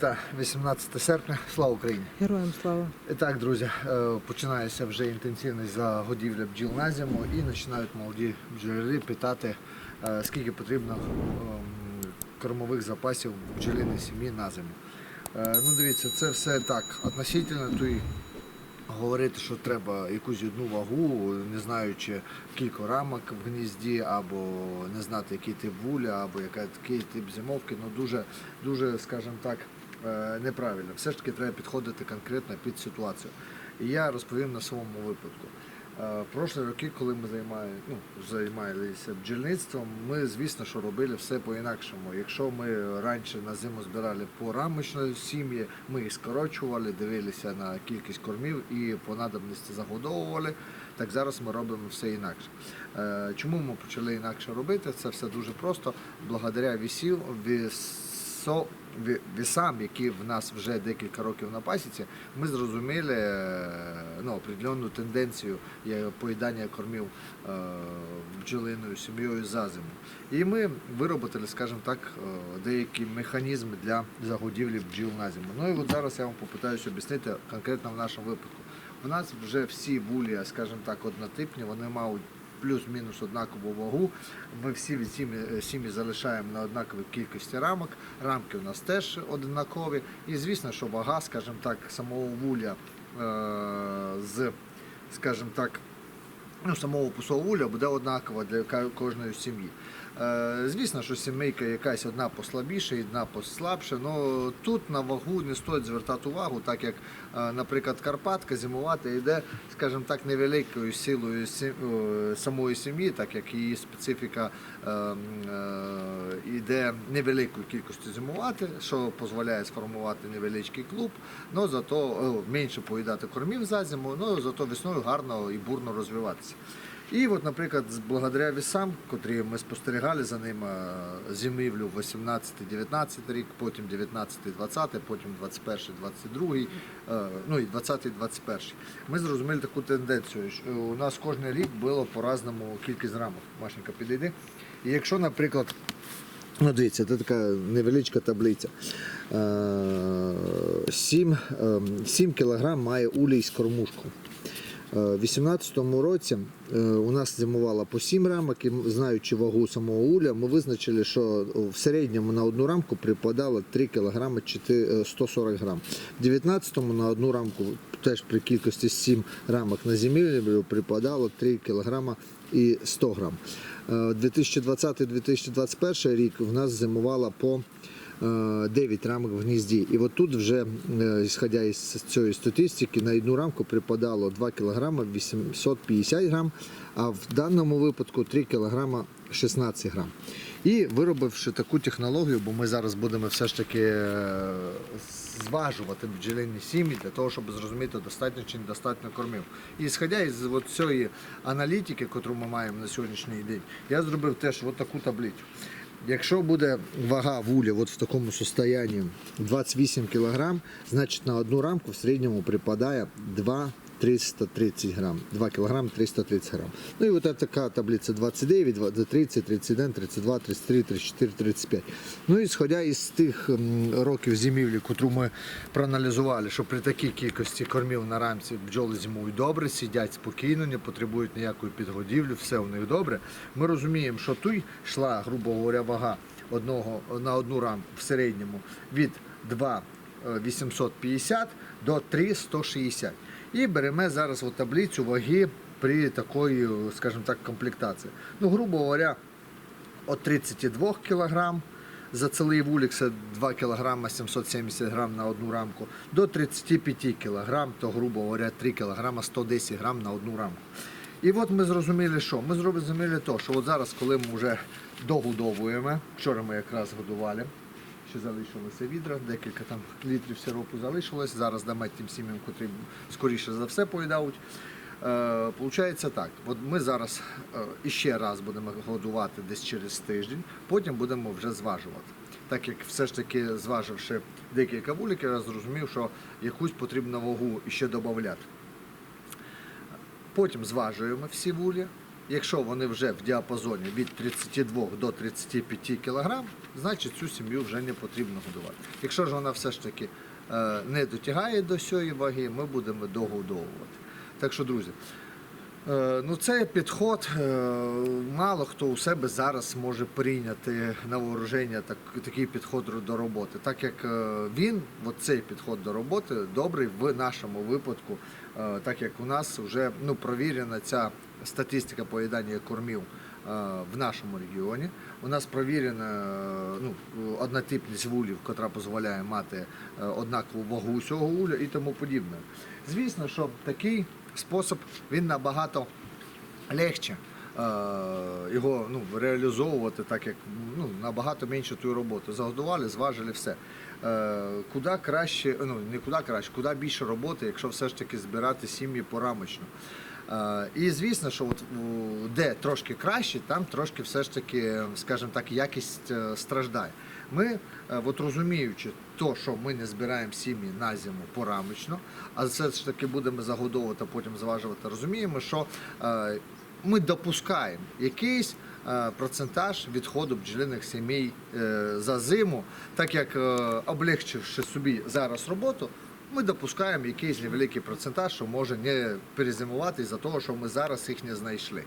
Друзі, 18 серпня. Слава Україні! Героям слава. І так, друзі, е, починається вже інтенсивність загодівля бджіл на зиму і починають молоді бджолярі питати, е, скільки потрібно ем, кормових запасів бджолиної сім'ї на зиму. Е, Ну, дивіться, це все так относительно, то й говорити, що треба якусь одну вагу, не знаючи кілька рамок в гнізді, або не знати, який тип вуля, або який тип зимовки, ну дуже, дуже, скажімо так, неправильно. Все ж таки треба підходити конкретно під ситуацію. І я розповім на своєму випадку. Е, прошлі роки, коли ми займали, ну, займалися бджільництвом, ми, звісно, що робили все по-інакшому. Якщо ми раніше на зиму збирали по рамочної сім'ї, ми їх скорочували, дивилися на кількість кормів і по надобності загодовували. Так зараз ми робимо все інакше. Е, Чому ми почали інакше робити? Це все дуже просто. Благодаря вісів, вісо, вісам, які в нас вже декілька років на пасіці, ми зрозуміли е, ну, определенну тенденцію поїдання кормів е, бджолиною сім'єю за зиму. І ми виробили, скажімо так, е, деякі механізми для загодівлі бджіл на зиму. Ну і от зараз я вам попитаюся об'яснити конкретно в нашому випадку. У нас вже всі вулі, скажімо так, однотипні, вони мають плюс-мінус однакову вагу. Ми всі від сім'ї, сім'ї залишаємо на однаковій кількості рамок. Рамки у нас теж однакові. І звісно, що вага, скажімо так, самого вуля е- з, скажімо так, ну, самого пусового вуля буде однакова для кожної сім'ї. Е, звісно, що сімейка якась одна послабіше, одна послабше, але тут на вагу не стоїть звертати увагу, так як, е, наприклад, Карпатка зимувати йде, скажімо так, невеликою силою е, самої сім'ї, так як її специфіка йде невеликою кількістю зимувати, що дозволяє сформувати невеличкий клуб, але зато менше поїдати кормів за зиму, але зато весною гарно і бурно розвиватися. І от, наприклад, благодаря вісам, котрі ми спостерігали за ним е, зимівлю 18-19 рік, потім 19-20, потім 21-22, е, ну і 20-21. Ми зрозуміли таку тенденцію. що У нас кожен рік було по-разному кількість рамок. Машенька, підійди. І якщо, наприклад, Ну, дивіться, це така невеличка таблиця. 7, 7 кг має улій з кормушку. Е, У 2018 році е, у нас зимувало по 7 рамок, і знаючи вагу самого уля, ми визначили, що в середньому на одну рамку припадало 3 кг 140 грам. В 2019 на одну рамку теж при кількості 7 рамок на зимівлю припадало 3 кг і 100 грам. Е, 2020-2021 рік в нас зимувало по е, 9 рамок в гнізді. І от тут вже, е, ісходя із цієї статистики, на одну рамку припадало 2 кг 850 грам, а в даному випадку 3 кг 16 грам. І виробивши таку технологію, бо ми зараз будемо все ж таки е, зважувати бджолині сім'ї для того, щоб зрозуміти, достатньо чи недостатньо кормів. І сходя із цієї аналітики, яку ми маємо на сьогоднішній день, я зробив теж таку таблицю. Якщо буде вага вуля от в такому состоянні 28 кг, значить на одну рамку в середньому припадає 2 330 грам, 2 кг 330 грам. Ну і от така таблиця 29, 20, 30, 31, 32, 33, 34, 35. Ну і сходя із тих років зимівлі, котру ми проаналізували, що при такій кількості кормів на рамці бджоли зимують добре, сидять спокійно, не потребують ніякої підгодівлі, все у них добре. Ми розуміємо, що тут йшла, грубо говоря, вага одного на одну рамку в середньому від 2 е, 850 до 3 160. І беремо зараз от таблицю ваги при такої, скажімо так, комплектації. Ну, грубо говоря, от 32 кг за цілий вулик, це 2 кг 770 грам на одну рамку, до 35 кг, то, грубо говоря, 3 кг 110 грам на одну рамку. І от ми зрозуміли, що ми зрозуміли то, що от зараз, коли ми вже догодовуємо, вчора ми якраз годували, ще залишилося відра, декілька там літрів сиропу залишилось. Зараз дамо тим сім'ям, котрі скоріше за все поїдають. Е, Получається так, от ми зараз е, іще раз будемо годувати десь через тиждень, потім будемо вже зважувати. Так як все ж таки зваживши декілька вуликів, я зрозумів, що якусь потрібно вагу іще додати. Потім зважуємо всі вулі, якщо вони вже в діапазоні від 32 до 35 кг, значить цю сім'ю вже не потрібно годувати. Якщо ж вона все ж таки е, не дотягає до цієї ваги, ми будемо догодовувати. Так що, друзі, Ну, цей підход е, мало хто у себе зараз може прийняти на вооруження так, такий підход до роботи, так як е, він, от цей підход до роботи, добрий в нашому випадку, е, так як у нас вже ну, провірена ця статистика поїдання кормів е, в нашому регіоні. У нас провірена е, ну, однотипність вулів, яка дозволяє мати е, однакову вагу цього вуля і тому подібне. Звісно, що такий спосіб він набагато легше е, його ну, реалізовувати, так як ну, набагато менше ту роботу. Загодували, зважили все. Е, куди краще, ну не куди краще, куди більше роботи, якщо все ж таки збирати сім'ї порамочно. Е, І звісно, що от, де трошки краще, там трошки все ж таки, скажімо так, якість страждає. Ми, е, от розуміючи то, що ми не збираємо сім'ї на зиму порамочно, а все ж таки будемо загодовувати, потім зважувати, розуміємо, що е, ми допускаємо якийсь е, процентаж відходу бджолиних сімей за зиму, так як облегчивши собі зараз роботу, ми допускаємо якийсь невеликий процентаж, що може не перезимувати із-за того, що ми зараз їх не знайшли.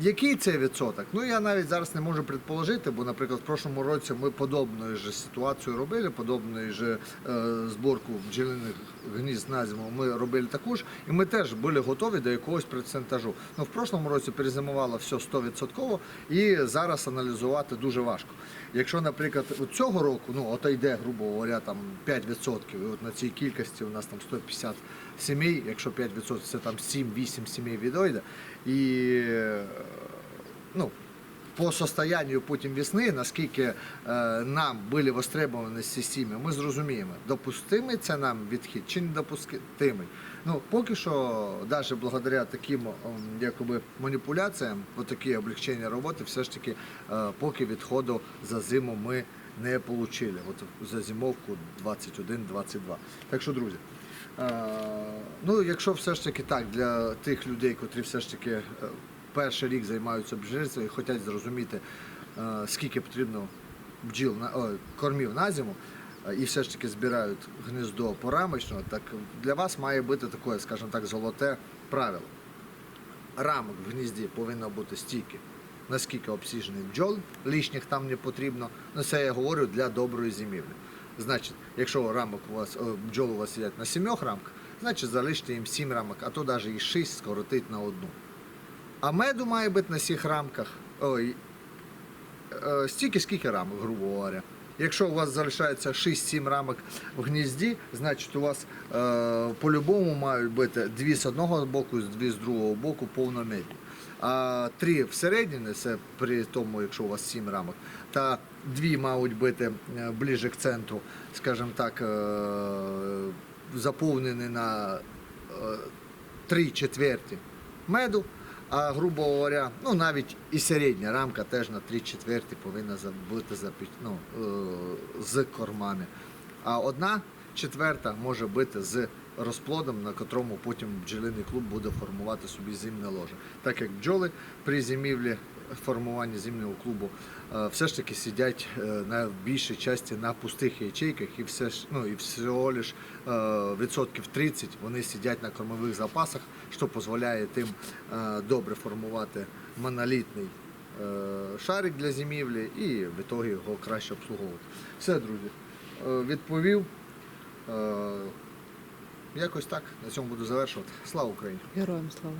Який це відсоток? Ну я навіть зараз не можу предположити, бо, наприклад, в прошлому році ми подобну ж ситуацію робили, подобну ж е, зборку бджолиних гнізд на зиму ми робили таку ж, і ми теж були готові до якогось процентажу. Ну, в прошлому році перезимувало все 100% і зараз аналізувати дуже важко. Якщо, наприклад, цього року, ну ото йде, грубо говоря, там 5%, і от на цій кількості у нас там 150 сімей, якщо 5% це там 7-8 сімей відойде. І ну, по состоянию потім весни, наскільки е, нам були востребовані ці сім'ї, ми зрозуміємо, допустимий це нам відхід чи не допустимий. Ну, поки що, навіть благодаря таким якоби, маніпуляціям, отакі облегчення роботи, все ж таки, е, поки відходу за зиму ми не отримали. От за зимовку 21-22. Так що, друзі. Е, Ну, якщо все ж таки так, для тих людей, котрі все ж таки перший рік займаються бджільством і хочуть зрозуміти, е, скільки потрібно бджіл о, кормів на зиму, е, і все ж таки збирають гніздо порамочного, так для вас має бути таке, скажімо так, золоте правило. Рамок в гнізді повинно бути стільки, наскільки обсіжений бджол, лишніх там не потрібно. Ну, це я говорю для доброї зимівлі. Значить, якщо рамок у вас бджол у вас сидять на сімьох рамках, значить залиште їм сім рамок, а то навіть і шість скоротить на одну. А меду має бути на всіх рамках. Ой, е, стільки, скільки рамок, грубо говоря. Якщо у вас залишається 6-7 рамок в гнізді, значить у вас е, по-любому мають бути дві з одного боку, дві з другого боку повно меду. А три всередині, це при тому, якщо у вас 7 рамок, та дві мають бути е, ближче к центру, скажімо так, е, заповнені на е, три четверті меду, а грубо говоря, ну навіть і середня рамка теж на 3 четверті повинна бути ну, е, з кормами. А одна четверта може бути з розплодом, на котрому потім бджолиний клуб буде формувати собі зимне ложе. Так як бджоли при зимівлі формуванні зимнього клубу е, все ж таки сидять е, на більшій часті на пустих ячейках і все ж ну і всього лиш е, відсотків 30 вони сидять на кормових запасах, що дозволяє тим добре формувати монолітний шарик для зимівлі і в ітогі його краще обслуговувати. Все, друзі, відповів. Якось так на цьому буду завершувати. Слава Україні! Героям слава.